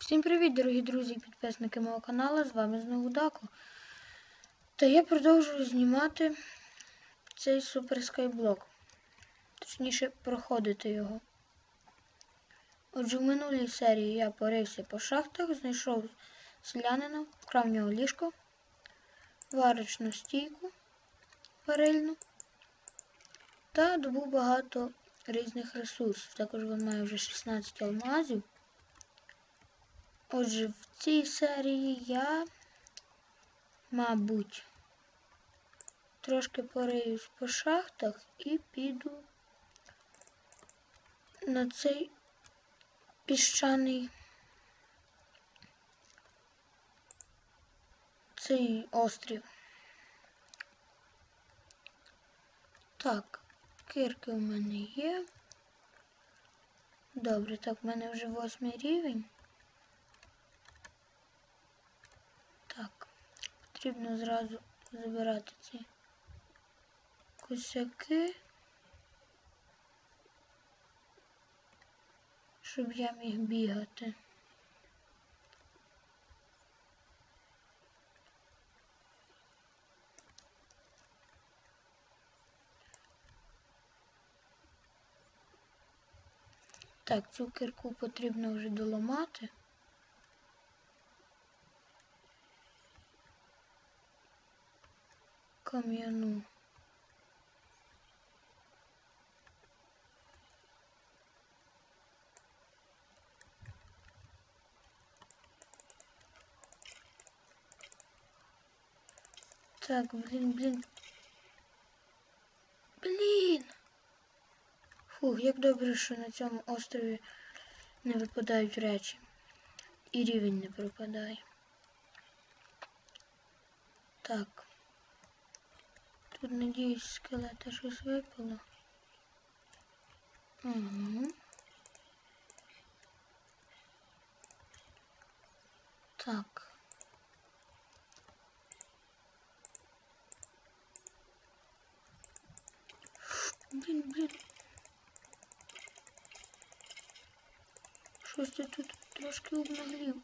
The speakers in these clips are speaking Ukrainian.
Всім привіт, дорогі друзі і підписники мого каналу. З вами знову Дако. Та я продовжую знімати цей супер скайблок. Точніше, проходити його. Отже, в минулій серії я порився по шахтах, знайшов селянина, вкрав нього ліжко, варочну стійку варильну та добув багато різних ресурсів. Також він має вже 16 алмазів. Отже, в цій серії я, мабуть, трошки пориюсь по шахтах і піду на цей піщаний цей острів. Так, кирки у мене є. Добре, так, в мене вже восьмий рівень. Так, потрібно зразу забирати ці косяки, щоб я міг бігати. Так, цю кирку потрібно вже доламати. Кам'яну. Так, блін, блін. Блін. Фух, як добре, що на цьому острові не випадають речі. І рівень не пропадає. Так. Тут, надіюсь, скелета щось випало. Угу. Так. Блін, блін. Щось я тут трошки обнаглів.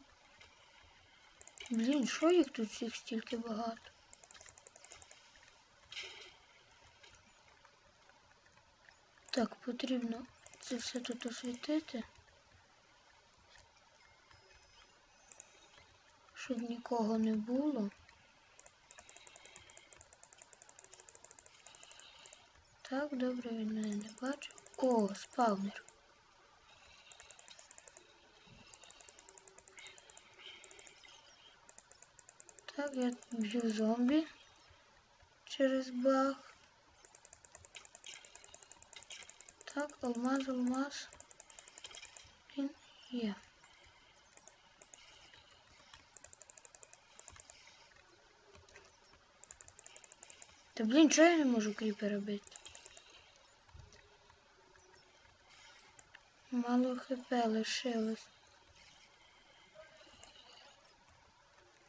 Блін, що їх тут всіх стільки багато? Так, потрібно це все тут освітити, щоб нікого не було. Так, добре, він мене не бачив. О, спавнер. Так, я б'ю зомбі через баг. Так, алмаз, алмаз. Він є. Та блін, чого я не можу кріпера бити? Мало хп лишилось.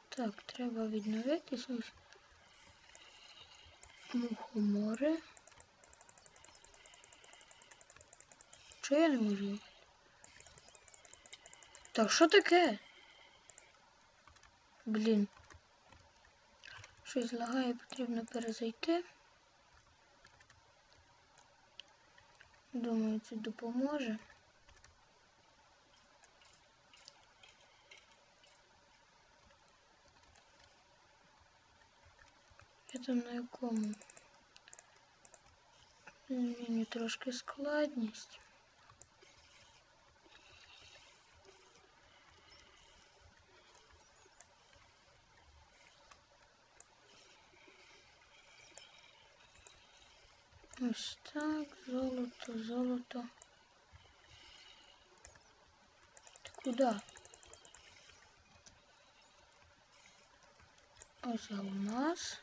Так, треба відновитись. Мухомори. Чого я не можу? Так, що таке? Блін. Щось лагає, потрібно перезайти. Думаю, це допоможе. Я там на якому? Мені трошки складність. Ось так, золото, золото. Ти куди? Ось алмаз.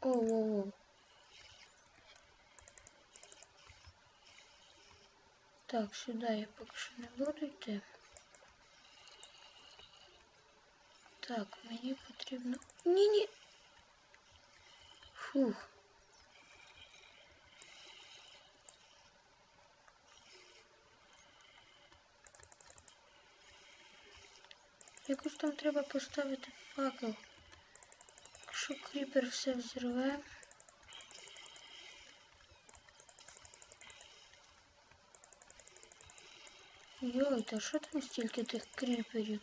Оу-оу-оу. Так, сюди я поки що не буду йти. Так, мені потрібно... Ні-ні! Фух. Якось там треба поставити факел, щоб кріпер все взірве. Йой, та що там стільки тих кріперів?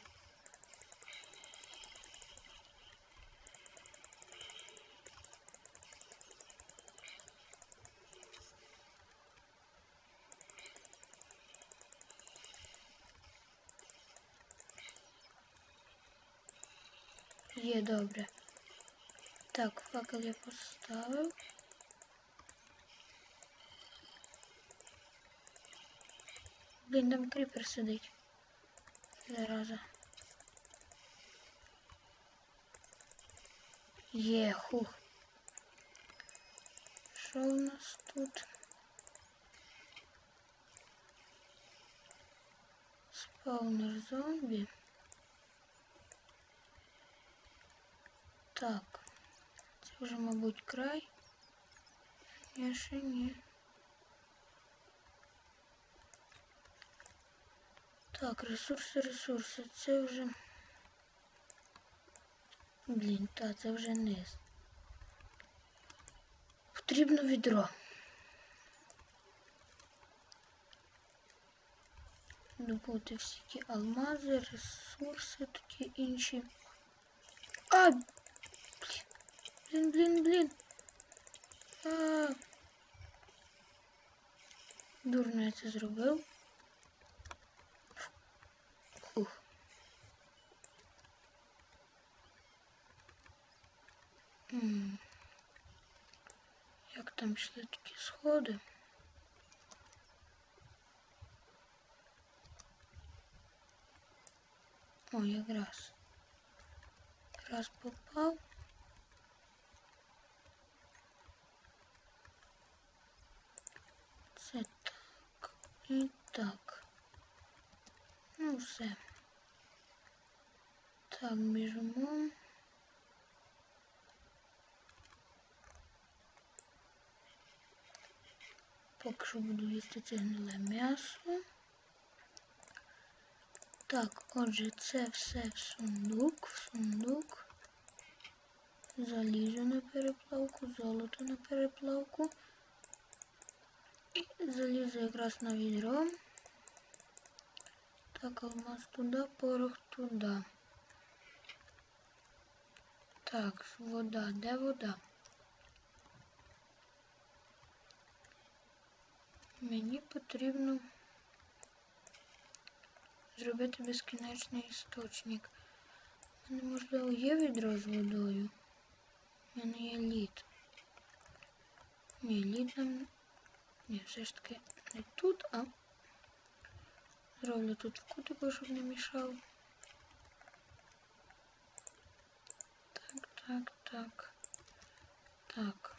добре. Так, факел я поставив. Блін, там кріпер сидить. Зараза. Є, хух. Що у нас тут? Спаунер зомбі. Так. Це вже, мабуть, край. Я ще ні. Так, ресурси, ресурси. Це вже. Блін, та це вже низ. Потрібно відро. Добути всі ті алмази, ресурси, такі інші. А! Блін, блін, блін. А. Дурно я це зробив. Фух. М. Як там йшли такі сходи? О, якраз. Раз попав. І так. Ну все. Так, біжимо. Поки що буду їсти це гниле м'ясо. Так, отже, це все в сундук, в сундук. Залізо на переплавку, золото на переплавку. І залізо якраз на відро. Так, алмаз туди, порох туди. Так, вода, де вода? Мені потрібно зробити безкінечний істочник. У мене, можливо, є відро з водою. У мене є лід. Ні, лід нам... Ні, все ж таки не тут, а ровно тут в кутику, щоб не мішав. Так, так, так. Так.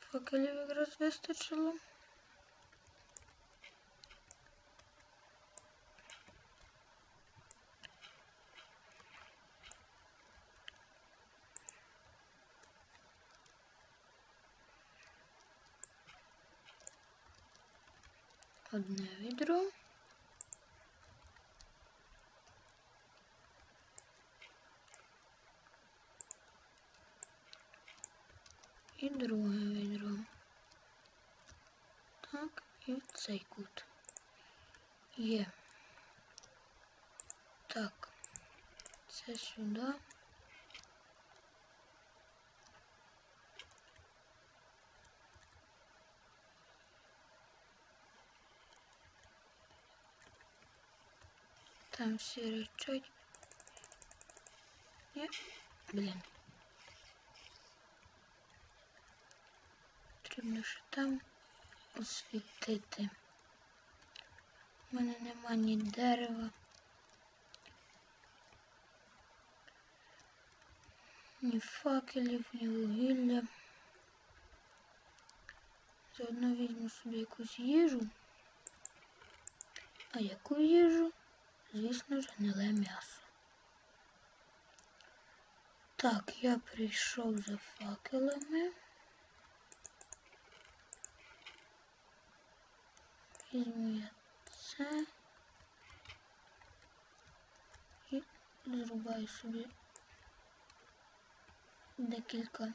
Факелів якраз вистачило. Одне відро. І друге відро. Так, і цей кут. Є. Так, це сюди. Там всі речать. Ні, блін. Потрібно ще там освітити. У мене нема ні дерева. Ні факелів, ні вугілля. Заодно візьму собі якусь їжу. А яку їжу? Звісно ж, гниле м'ясо. Так, я прийшов за факелами. Візьму я це. І Зрубаю собі декілька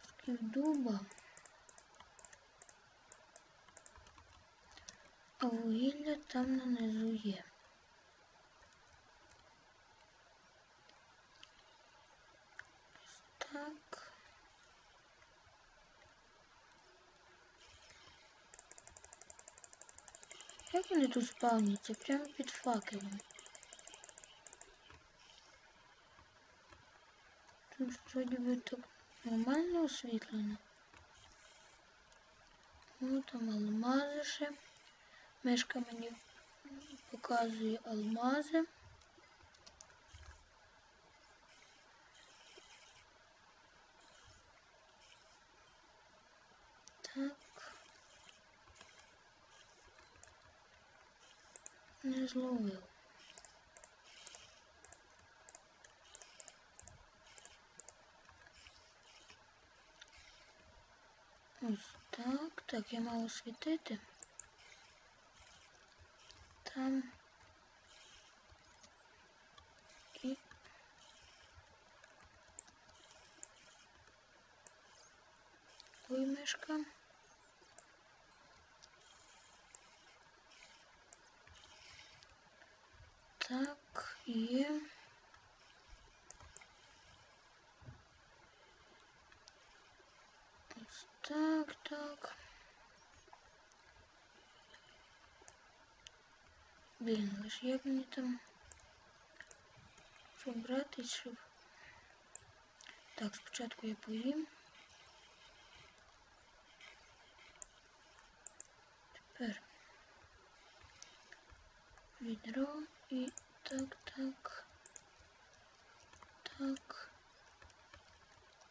кусків дуба. Вугілля там нанизу є. Так. Як вони тут спавняться? Прямо під факелом. Тут вроді би так нормально освітлено. Ну там алмази ще. Мишка мені показує алмази. Так. Не зловив. Ось так. Так, я мав освітити. Там. І Ой, мишка. Так, є. Ось так, так. Блін, лиш як мені там що брати, щоб... Так, спочатку я поїм. Тепер відро і так, так. Так.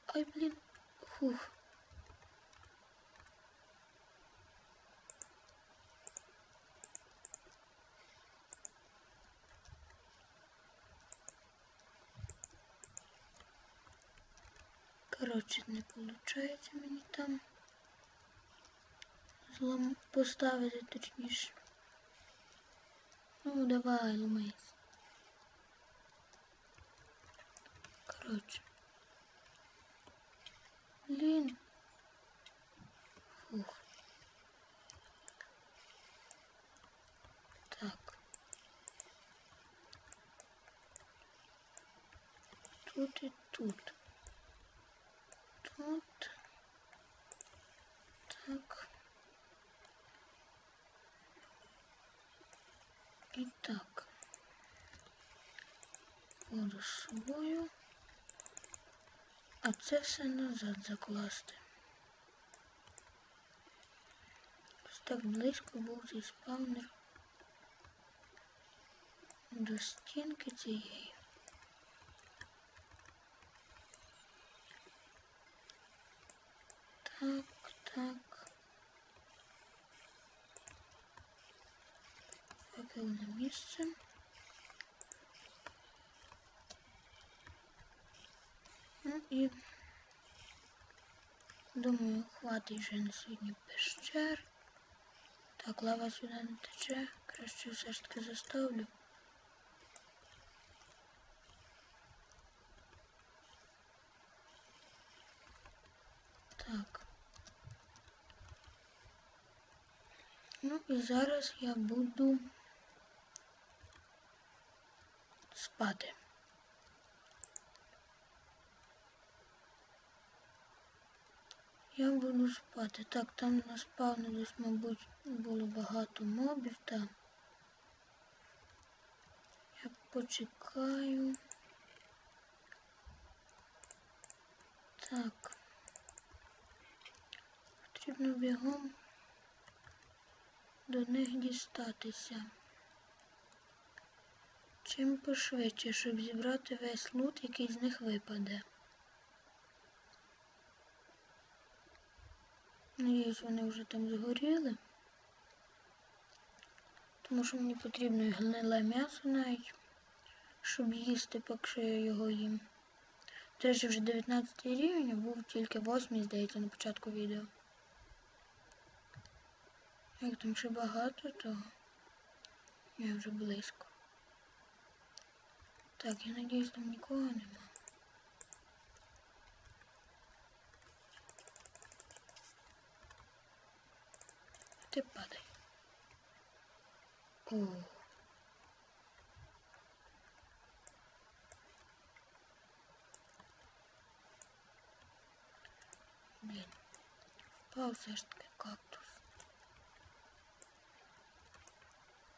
Ай, блін. Фух. Коротше, не виходить мені там злом поставити точніше. Ну, давай, ломись. Коротше. Блін. Фух. Так. Тут і тут. Тут. Так. І так. Буду. А це все назад закласти. Так близько був цей спавнер до стінки цієї. Так, так. Факел на місце. Ну і думаю, хватить вже на сьогодні пещер. Так, лава сюди не тече. Краще все ж таки заставлю. Так. Ну і зараз я буду спати. Я буду спати. Так, там наспавнилось, мабуть, було багато мобів, так. Я почекаю. Так. Потрібно бігом до них дістатися. Чим пошвидше, щоб зібрати весь лут, який з них випаде. Надіюсь, вони вже там згоріли. Тому що мені потрібно гниле м'ясо навіть, щоб їсти, поки я його їм. Речі, вже 19 рівень, був тільки 8, здається, на початку відео. Як там ще багато, то я вже близько. Так, я надіюсь, там нікого нема. Ти падай. О. Блін. Впав все ж таки кактус.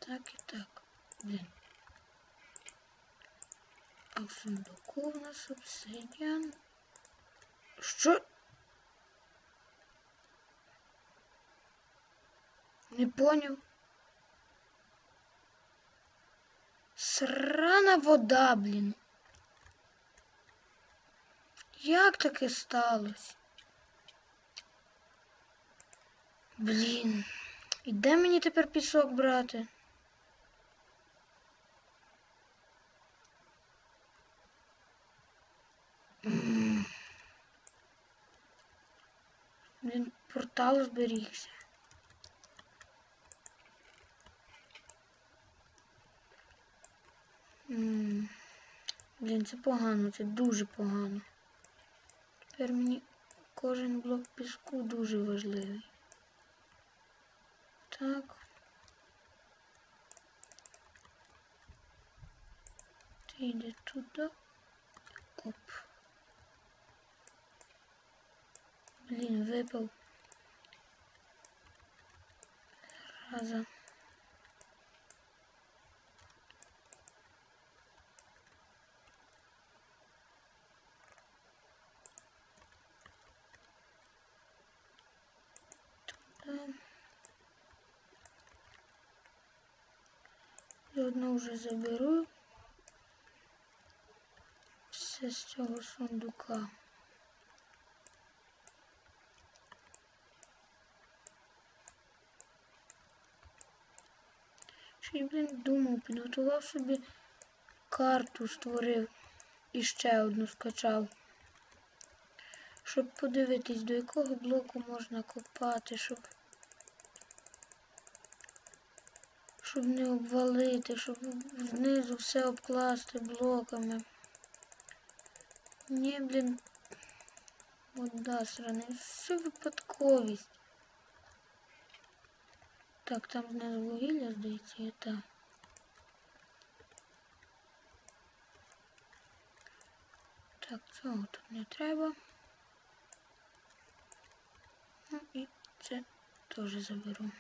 Так і так. Блін. А в сундуку у нас обсидіан. Що? Не поняв. Срана вода, блін. Як таке сталося? Блін. І де мені тепер пісок брати? Блін, портал зберігся. Блін, це погано, це дуже погано. Тепер мені кожен блок піску дуже важливий. Так. Ти йди туди. Оп. Блін, випав. Раза. Туди. Заодно вже заберу все з цього сундука. Й, блін, думав, підготував собі карту, створив і ще одну скачав. Щоб подивитись, до якого блоку можна копати, щоб щоб не обвалити, щоб знизу все обкласти блоками. Ні, блін. Вода срана. Все випадковість. Так, там знизу вугілля, здається, і так. Так, цього тут не треба. Ну і це теж заберу.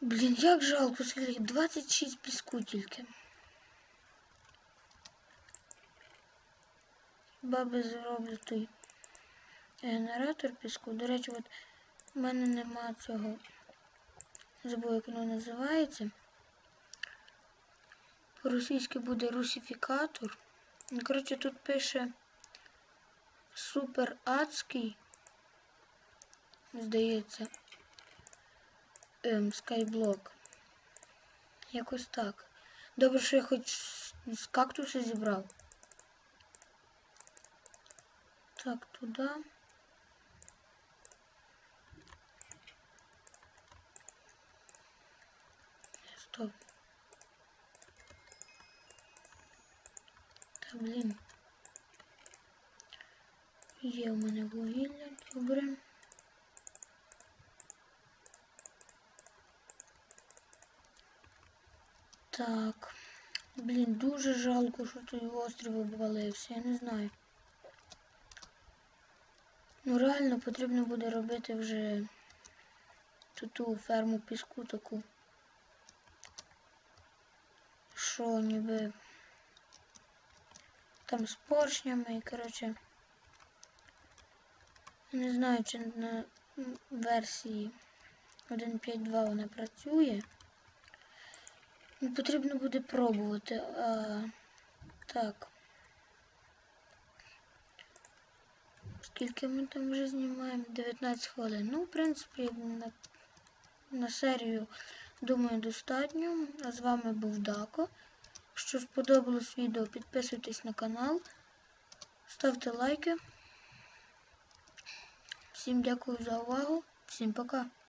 Блін, як жалко, скільки 26 піску тільки. Баби зроблю той генератор піску. До речі, от в мене нема цього. Забув, як воно називається. По-російськи буде русифікатор. Ну, Коротше, тут пише супер адський. Здається. Ем, скайблок. Якось так. Добре, що я хоч з кактуса зібрав. Так, туди. Стоп. Та блін. Є в мене вугілля, добре. Так. Блін, дуже жалко, що той острів обвалився, я не знаю. Ну реально потрібно буде робити вже ту ферму піску таку. Що ніби там з поршнями і коротше. Не знаю, чи на версії 1.5.2 вона працює. Ну, потрібно буде пробувати. А, так. Скільки ми там вже знімаємо? 19 хвилин. Ну, в принципі, на, на серію, думаю, достатньо. А з вами був Дако. Якщо сподобалось відео, підписуйтесь на канал, ставте лайки. Всім дякую за увагу. Всім пока.